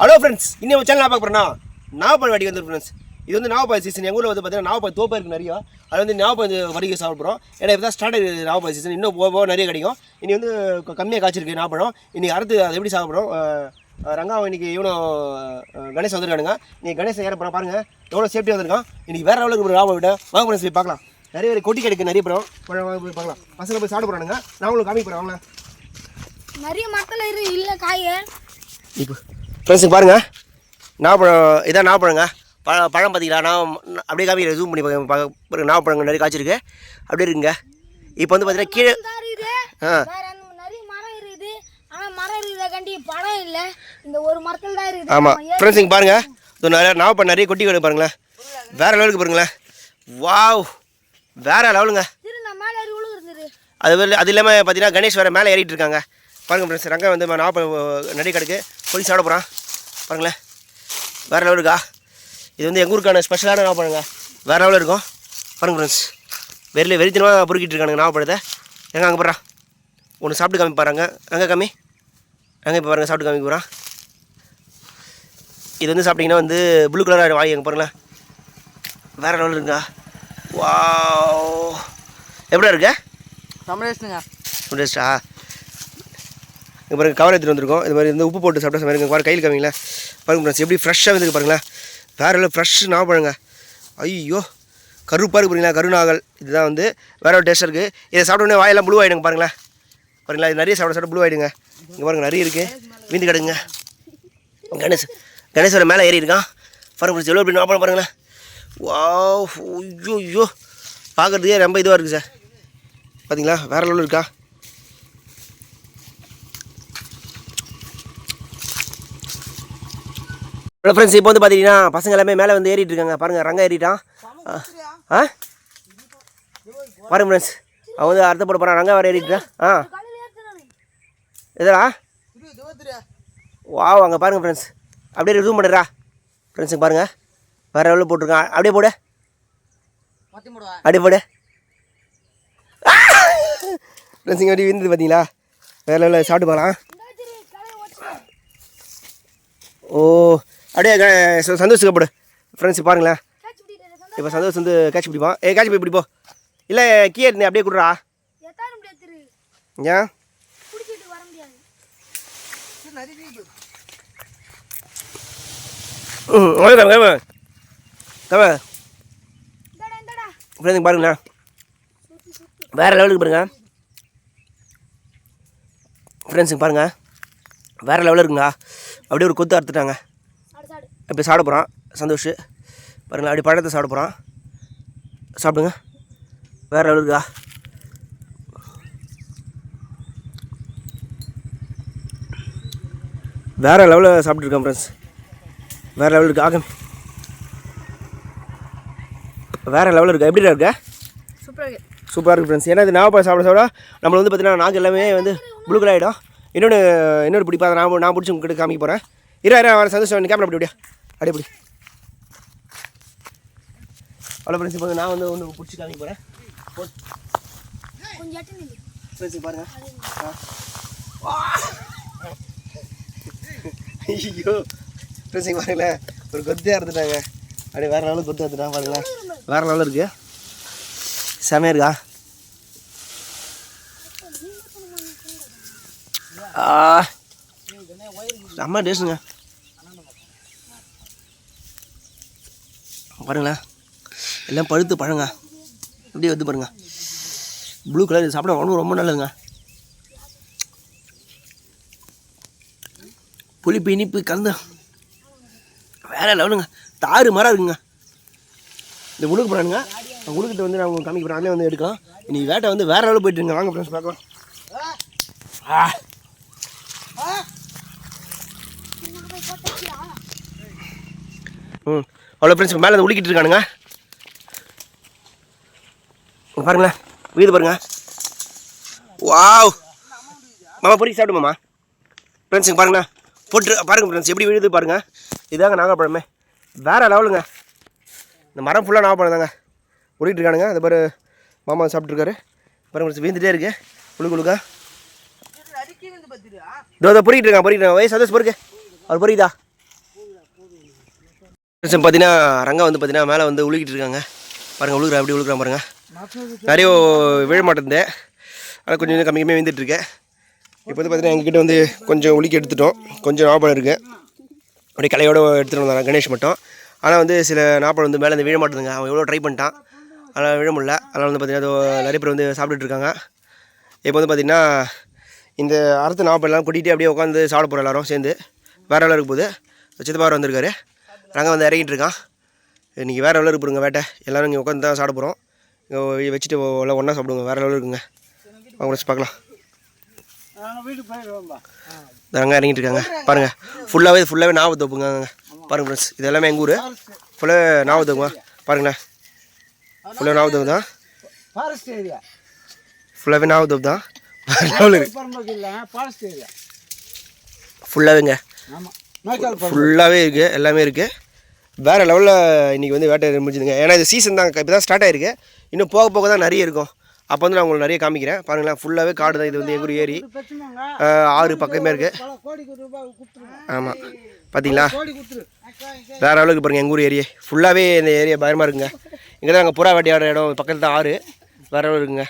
Hello friends இன்னும் channel பார்க்க போகிறேன்னா நாவப்பழம் வாடி வந்து ஃப்ரெண்ட்ஸ் இது வந்து நாவப்பழம் சீசன் எங்கள் ஊரில் வந்து பார்த்தீங்கன்னா நாவப்பழம் தோப்பு இருக்குது நிறைய. அது வந்து நாவப்பழம் வடிக்க சாப்பிட்றோம். ஏன்னா இப்போ தான் ஸ்டார்ட் ஆகுது நாவப்பழம் சீசன் இன்னும் போக போக நிறைய கிடைக்கும். இனி வந்து கம்மியாக காய்ச்சிருக்கு நாவப்பழம் இன்னைக்கு அடுத்து அதை எப்படி சாப்பிட்றோம்? ரங்காவை இன்னைக்கு இவனோ கணேஷ் வந்திருக்கானுங்க. நீ கணேஷ் ஏற போகிறோம் பாருங்கள் எவ்வளோ சேஃப்டியாக வந்திருக்கான். இன்னைக்கு வேறு லெவலுக்கு நாவப்பழம் விட வாங்க போய் பார்க்கலாம். நிறைய பேர் கொட்டி கிடைக்கு நிறைய பழம் பழம் வாங்க போய் பார்க்கலாம். பசங்க போய் சாப்பிட போகிறானுங்க நான் உங்களுக்கு காமிக்க போகிறேன் அவங்கள நிறைய மரத்துல இரு இல்ல காய. இப்போ ஃப்ரெண்ட்ஸுக்கு பாருங்க. நாவப்பழம் இதான் நாவப்பழங்க. பழ பழம் பார்த்தீங்களா நான் அப்படியே காமிக்கிறேன் ஜூம் பண்ணி பார்க்க- நாவப்பழங்கள் நிறைய காய்ச்சிருக்கு. அப்படியே இருக்குங்க. இப்போ வந்து பார்த்தீங்கன்னா கீழே ஆ. பழம் இல்ல. இந்த ஒரு மரத்துல தான் இருக்குது. ஆமாம் அவன் ஏறி- ஃப்ரெண்ட்ஸ் இங்கே பாருங்கள் நிறைய நாவப்பழம் நிறைய கொட்டி கிடக்கு பாருங்களேன். வேறு லெவலுக்கு பாருங்களேன். வாவ் வேறு லெவலுங்க. அது அது இல்லாமல் பார்த்தீங்கன்னா கணேஷ் வேறு மேலே ஏறிட்டு இருக்காங்க. பாருங்க ஃப்ரெண்ட்ஸ் ரங்க வந்து நாவப்பழம் நிறைய கிடக்கு போய் சாப்பிட போகிறான் பாருங்களேன். வேறு லெவலுக்கா இது வந்து எங்கள் ஊருக்கான ஸ்பெஷலான நாவப்பழங்க வேறு லெவலில் இருக்கும். பாருங்க ஃப்ரெண்ட்ஸ் வெறில வெறித்தனமாக பொறுக்கிட்டு இருக்கானுங்க நாவப்பழத்தை. எங்க அங்கே போகிறான் ஒன்று சாப்பிட்டு காமி பாருங்க அங்கே காமி. அங்கே இப்போ பாருங்க சாப்பிட்டு காமிக்க போகிறான் இது வந்து சாப்பிட்டீங்கன்னா வந்து ப்ளூ கலராக வாங்கி எங்கே பாருங்களேன். வேறு லெவலில் இருக்குங்க வாவ். எப்படியா இருக்கு? சமரேஷ்னுங்க. டேஸ்டா இங்கே பாருங்க கவர் எடுத்துகிட்டு வந்திருக்கோம். இது மாதிரி இந்த உப்பு போட்டு சாப்பிட்டா மாதிரி பாருங்க கையில் காமிங்களேன். பாருங்க ஃப்ரெண்ட்ஸ் எப்படி ஃப்ரெஷ்ஷாக வந்துருக்கு பாருங்களேன். வேறு எல்லாம் ஃப்ரெஷ் நாவப்பழங்க ஐயோ கருப்பாக இருக்கு பாருங்களா கருநாகல். இதுதான் வந்து வேற ஒரு டேஸ்ட் இருக்குது இதை சாப்பிட்ட உடனே வாயெல்லாம் ப்ளூ ஆகிடுங்க பாருங்களேன். பாருங்களா இது நிறைய சாப்பிட சாப்பிட ப்ளூ ஆகிடுங்க இங்கே பாருங்க நிறைய இருக்குது வீந்து கிடக்குங்க. கணேஷ் கணேசோட மேலே ஏறி இருக்கான் பாருங்க எவ்வளோ எப்படி நாவப்பழம் பாருங்களேன். வா ஐயோ ஐயோ. பார்க்குறதுக்கே ரொம்ப இதுவாக இருக்குது சார் பார்த்தீங்களா வேற லெவலில் இருக்கா? ஹலோ ஃப்ரெண்ட்ஸ் இப்போ வந்து பார்த்தீங்கன்னா பசங்க எல்லாமே மேலே வந்து ஏறிட்டு இருக்காங்க. பாருங்கள் ரங்க ஏறிட்டான். ஆ பாருங்க ஃப்ரெண்ட்ஸ் அவன் வந்து அர்த்தம் போட போகிறான் ரங்க வேறு ஏறிட்டான் ஆ. எதடா? வா அங்கே பாருங்கள் ஃப்ரெண்ட்ஸ் அப்படியே ரிசூம் பண்ணுறா ஃப்ரெண்ட்ஸுக்கு பாருங்கள் வேறு எவ்வளோ போட்டிருக்கான். அப்படியே போடு. அப்படியே போடு. ஃப்ரெண்ட்ஸ் இங்கே அப்படியே விழுந்தது பார்த்தீங்களா வேறு லெவலில் சாப்பிட்டு போகலாம். ஓ அப்படியே க- ச- சந்தோஷுக்கு போடு. ஃப்ரெண்ட்ஸ் பாருங்களேன். சந்தோஷம். இப்போ சந்தோஷ் வந்து கேட்ச் பிடிப்பான் ஏ கேட்ச் போய் பிடிப்போ இல்லை கீ எடுத்து அப்படியே கொடுறா. ஏன்? பிடிச்சிட்டு வர முடியாது. ம் ஓகே இந்தாடா ஃப்ரெண்ட்ஸுக்கு பாருங்களேன். வேறு லெவலுக்கு பாருங்க. ஃப்ரெண்ட்ஸுக்கு பாருங்க. வேறு லெவலில் இருக்குங்க. அப்படியே ஒரு கொத்து அறுத்துட்டாங்க. இப்போ சாப்பிட போகிறான் சந்தோஷ். பாருங்களேன் அப்படி பழத்தை சாப்பிட போகிறான் சாப்பிடுங்க. வேறு லெவல் இருக்கா? வேறு லெவலில் சாப்பிட்ருக்கேன் ஃப்ரெண்ட்ஸ் வேறு லெவல் இருக்கு ஆகம் வேறு லெவலில் இருக்கா? எப்படி இருக்கா? சூப்பரா இருக்கு. சூப்பராக இருக்குது ஃப்ரெண்ட்ஸ் ஏன்னா இது நாவப்பழம் சாப்பிட சாப்பிட. நம்மள வந்து பார்த்தீங்கன்னா நாக்கு எல்லாமே வந்து ப்ளூ கலர் ஆகிடும் இன்னொன்று இன்னொரு பிடிப்பா நான் நான் பிடிச்சி உங்ககிட்ட காமிக்க போகிறேன் இரு இரு வர சந்தோஷம் கேமரா அப்படி அப்படியா அப்படியே பிடி அவ்வளோ ஃப்ரெண்ட்ஸ் இப்போ நான் வந்து ஒன்று பிடிச்சி காமிக்க போகிறேன் ஃப்ரெண்ட்ஸ் பாருங்க. ஐயோ. ஃப்ரெண்ட்ஸ் பாருங்களேன். ஒரு கொத்தே இருந்துட்டாங்க. அப்படியே வேறு லெவலில் கொத்து எடுத்துட்டான் பாருங்களேன் வேறு லெவலில் இருக்கு. செமையாக இருக்கா? செம்ம டேஸ்ட்டுங்க பாருங்களேன் எல்லாம் பழுத்து பழங்க. அப்படியே வந்து பாருங்க. ப்ளூ கலர் சாப்பிட உடம்பு ரொம்ப நல்லதுங்க. புளிப்பு இனிப்பு கலந்து வேற லெவலுங்க தாறு மரம் இருக்குங்க. இந்த உழுக்கு போகிறானுங்க உழுக்கிட்ட வந்து நான் உங்களுக்கு காமிக்க போகிறேன் அண்ணே வந்து எடுக்கலாம். இன்னைக்கு வேட்டை வந்து வேற அளவு போயிட்டு இருங்க வாங்க ஃப்ரெண்ட்ஸ் பார்க்கலாம். ஆ. ம். அவ்வளோ ஃப்ரெண்ட்ஸ் மேலே உளிக்கிட்டு இருக்கானுங்க. பாருங்களேன் வீடு பாருங்க. வாவ். மாமா பொறுக்கி சாப்பிடுமாமா ஃப்ரெண்ட்ஸுங்க ஃப்ரெண்ட்ஸ் பாருங்களேன் போட்டு பாருங்க ஃப்ரெண்ட்ஸ் எப்படி விழுது பாருங்கள் இதாங்க நாகப்பழமே. வேறு லெவலுங்க. இந்த மரம் ஃபுல்லாக நான் தாங்க ஓடிட்டு இருக்கானுங்க அது பாரு மாமா சாப்பிட்ருக்காரு பாருங்க ஃப்ரெண்ட்ஸ் வீந்துட்டே இருக்கு. குழு குழுக்கா இதோ இதோ பொறிக்கிட்டு இருக்கான் பொறிக்கிட்டு வயசு சந்தோஷம் பொறுக்கு. அவர் பொறிக்குதா? பார்த்தீங்கன்னா ரங்கா வந்து பார்த்தீங்கன்னா மேலே வந்து உழுகிட்டு இருக்காங்க பாருங்கள் உழுகுறா அப்படி உழுகுறான் பாருங்கள் நிறைய விழ மாட்டேன் ஆனால் கொஞ்சம் கொஞ்சம் கம்மி கம்மியாக வந்துட்டு இருக்கேன் இப்போ வந்து பார்த்தீங்கன்னா எங்ககிட்ட வந்து கொஞ்சம் உலுக்கி எடுத்துட்டோம். கொஞ்சம் ஞாபகம் இருக்குது அப்படியே கலையோடு எடுத்துகிட்டு வந்தாங்க. கணேஷ் மட்டும். ஆனால் வந்து சில நாப்பழம் வந்து மேலே வந்து விழ மாட்டேதுங்க அவன் எவ்வளோ ட்ரை பண்ணிட்டான். அதனால் விழ முடியல. அதனால் வந்து பார்த்திங்கன்னா நிறைய பேர் வந்து சாப்பிட்டுட்ருக்காங்க இப்போ வந்து பார்த்திங்கன்னா இந்த அறுத்து நாப்பெல்லாம் கூட்டிகிட்டு அப்படியே உட்காந்து சாப்பிட போகிறோம் எல்லாரும் சேர்ந்து. வேறு எல்லாம் இருக்கும் போகுது. சித்தப்பாவர் வந்திருக்காரு. ரங்கம் வந்து இறங்கிட்டு இருக்கான். இன்றைக்கி வேறு எவ்வளோ இருக்குங்க வேட்டை. எல்லோரும் இங்கே உட்காந்து தான் சாப்பிட போகிறோம் இங்கே வச்சுட்டு எல்லாம் ஒன்றா சாப்பிடுங்க. வேறு எவ்வளோ இருக்குங்க. அவங்க வச்சு பார்க்கலாம். ரங்கம் இறங்கிட்டு இருக்காங்க. பாருங்கள் ஃபுல்லாகவே ஃபுல்லாகவே நாவல் தோப்புங்க. பாருங்கள் ஃப்ரெண்ட்ஸ் இது எல்லாமே எங்கள் ஊர்? ஃபுல்லாக நாவல் தோப்புங்க. பாருங்களேன் ஃபுல்லாக நாவல் தோப்பு தான் ஃபாரஸ்ட் ஏரியா ஃபுல்லாகவே நாவல் தோப்பு தான் ஃபுல்லாகவேங்க ஃபுல்லாகவே இருக்குது எல்லாமே இருக்குது வேறு லெவலில் இன்றைக்கி வந்து வேட்டை முடிஞ்சுதுங்க. ஏன்னா இது சீசன் தான் இப்போ தான் ஸ்டார்ட் ஆயிருக்கு. இன்னும் போக போக தான் நிறைய இருக்கும். அப்போ வந்து நான் உங்களுக்கு நிறைய காமிக்கிறேன். பாருங்களேன் ஃபுல்லாகவே காடு தான் இது வந்து எங்கள் ஏரி ஆறு பக்கமே இருக்குது ஆமாம் பார்த்தீங்களா வேற வேறு அளவுக்கு பாருங்கள் எங்கள் ஊர் ஏரியா ஃபுல்லாகவே இந்த ஏரியா பயமாக இருக்குங்க. இங்கே தான் அங்கே புறா வேட்டையாடுற இடம் பக்கத்தில் தான் ஆறு. வேறு அளவு இருக்குங்க.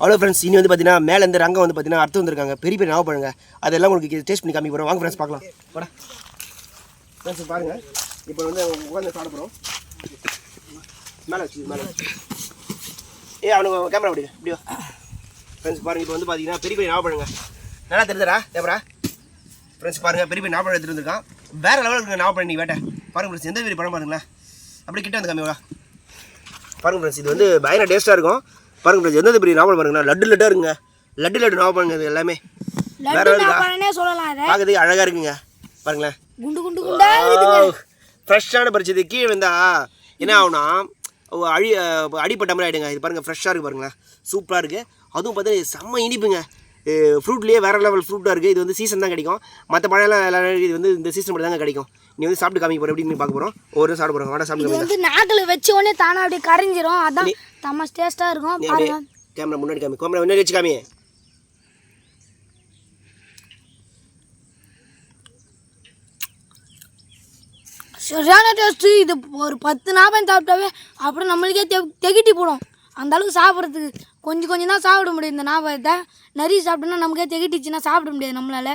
அவ்வளோ ஃப்ரெண்ட்ஸ் இனி வந்து பார்த்தீங்கன்னா மேலே இந்த ரங்கம் வந்து பார்த்தீங்கன்னா அடுத்து வந்திருக்காங்க. பெரிய பெரிய நாவப்பழங்க அதெல்லாம் உங்களுக்கு டேஸ்ட் பண்ணி காமிக்க போகிறோம் வாங்க ஃப்ரெண்ட்ஸ் பார்க்கலாம். போடா. ஃப்ரெண்ட்ஸ் பாருங்கள் இப்போ வந்து உட்காந்து சாப்பிட போகிறோம் மேலே வச்சு மேலே ஏ அவனுக்கு கேமரா அப்படி இப்படியோ ஃப்ரெண்ட்ஸ் பாருங்கள் இப்போ வந்து பார்த்தீங்கன்னா பெரிய பெரிய நாவப்பழங்க நல்லா தெரிஞ்சடா கேமரா ஃப்ரெண்ட்ஸ் பாருங்கள் பெரிய பெரிய நாவப்பழம் எடுத்துகிட்டு வந்திருக்கான். வேறு லெவலில் இருக்குங்க நாவப்பழம் நீ வேட்டை. பாருங்க ஃப்ரெண்ட்ஸ் எந்த பெரிய பழம் பாருங்களேன். அப்படியே கிட்ட வந்து காமிவா பாருங்க ஃப்ரெண்ட்ஸ் இது வந்து பயங்கர டேஸ்ட்டாக இருக்கும். பாருங்க ஃப்ரெண்ட்ஸ் எந்த பெரிய நாவல் பாருங்களா லட்டு லட்டாக இருக்குங்க. லட்டு லட்டு நாவல் இது எல்லாமே. வேற சொல்லலாம் பார்க்கறதுக்கு அழகாக இருக்குங்க. பாருங்களேன். குண்டு குண்டு குண்டா ஃப்ரெஷ்ஷான பறிச்சது கீழே வந்தா என்ன ஆகும்னா ஓ, அழி அடிப்பட்ட மாதிரி ஆகிடுங்க இது பாருங்கள் ஃப்ரெஷ்ஷாக இருக்குது பாருங்களேன். சூப்பராக இருக்குது அதுவும் பார்த்தீங்கன்னா செம்ம இனிப்புங்க. ஃப்ரூட்லேயே வேறு லெவல் ஃப்ரூட்டாக இருக்குது இது வந்து சீசன் தான் கிடைக்கும். மற்ற பழம்லாம் எல்லாரும் இது வந்து இந்த சீசன் மட்டும் தாங்க கிடைக்கும். நீ வந்து சாப்பிட்டு காமிக்க போகிற எப்படின்னு பார்க்க போகிறோம் ஒரு சாப்பிட போகிறோம் வாடா சாப்பிட்டு வந்து நாக்கில் வச்ச உடனே தானா அப்படியே கரைஞ்சிரும். அதான் தம்ம டேஸ்ட்டாக இருக்கும். கேமரா முன்னாடி காமி. கேமரா முன்னாடி வச்சு காமி. சரியான டேஸ்ட்டு இது ஒரு பத்து நாப்பம் சாப்பிட்டாவே அப்புறம் நம்மளுக்கே தெ தெகிட்டி போடும். அந்த அளவுக்கு சாப்பிட்றதுக்கு கொஞ்சம் கொஞ்சம் தான் சாப்பிட முடியும் இந்த ஞாபகத்தை. நிறைய சாப்பிட்டோம்னா நமக்கே தெகிட்டிச்சுன்னா சாப்பிட முடியாது நம்மளால.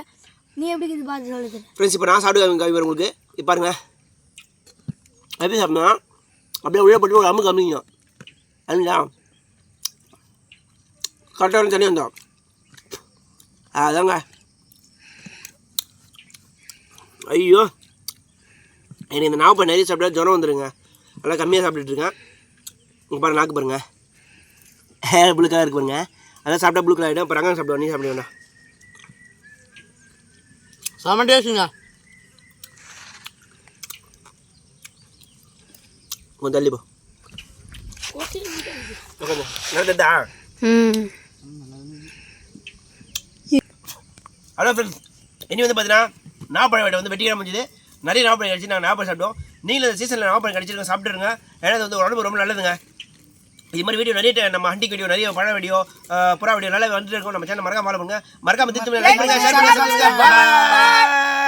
நீ எப்படி இது பார்த்து சொல்லுது ஃப்ரெண்ட்ஸ் இப்போ நான் சாப்பிடுவேன் காமி உங்களுக்கு. இப்போ பாருங்க. எப்படி சாப்பிட்டா அப்படியே உள்ளே போட்டு ஒரு அம்மு கம்மிங்க அதுங்களா கரெக்டாக தண்ணி வந்தோம் அதாங்க. ஐயோ. எனக்கு இந்த நாவப்பழம் நிறைய சாப்பிட்டா ஜுரம் வந்துடுங்க நல்லா கம்மியாக சாப்பிட்டுட்டு இருக்கேன். இங்கே பாருங்க நாக்கு பாருங்க. ப்ளூ கலர் இருக்கு பாருங்க. அதான் சாப்பிட்டா ப்ளூ கலர் ஆகிடும் இப்போ ரங்கம் சாப்பிடுவோம் நீ சாப்பிட வேண்டாம் செம்ம டேஸ்ட்டுங்க. கொஞ்சம் தள்ளி போ ஹலோ ஃப்ரெண்ட்ஸ் இனி வந்து பார்த்தீங்கன்னா நாப்பழம் வேட்டை வந்து வெட்டிக்கிற முடிஞ்சது நிறைய நாப்பழம் கிடச்சி நாங்கள் நாப்பழம் சாப்பிட்டோம். நீங்களும் இந்த சீசனில் நாப்பழம் கிடச்சிருங்க சாப்பிட்டுருங்க. ஏன்னா இது வந்து உடம்பு ரொம்ப நல்லதுங்க. இது மாதிரி வீடியோ நிறைய நம்ம ஹண்டிங் வீடியோ நிறைய பழ வீடியோ புறா வீடியோ நல்லா வந்துட்டு இருக்கோம். நம்ம சேனல் மறக்காம ஃபாலோ பண்ணுங்க. மறக்காம திருச்சி லைக் பண்ணுங்க ஷேர் பண்ணுங்க subscribe. Bye.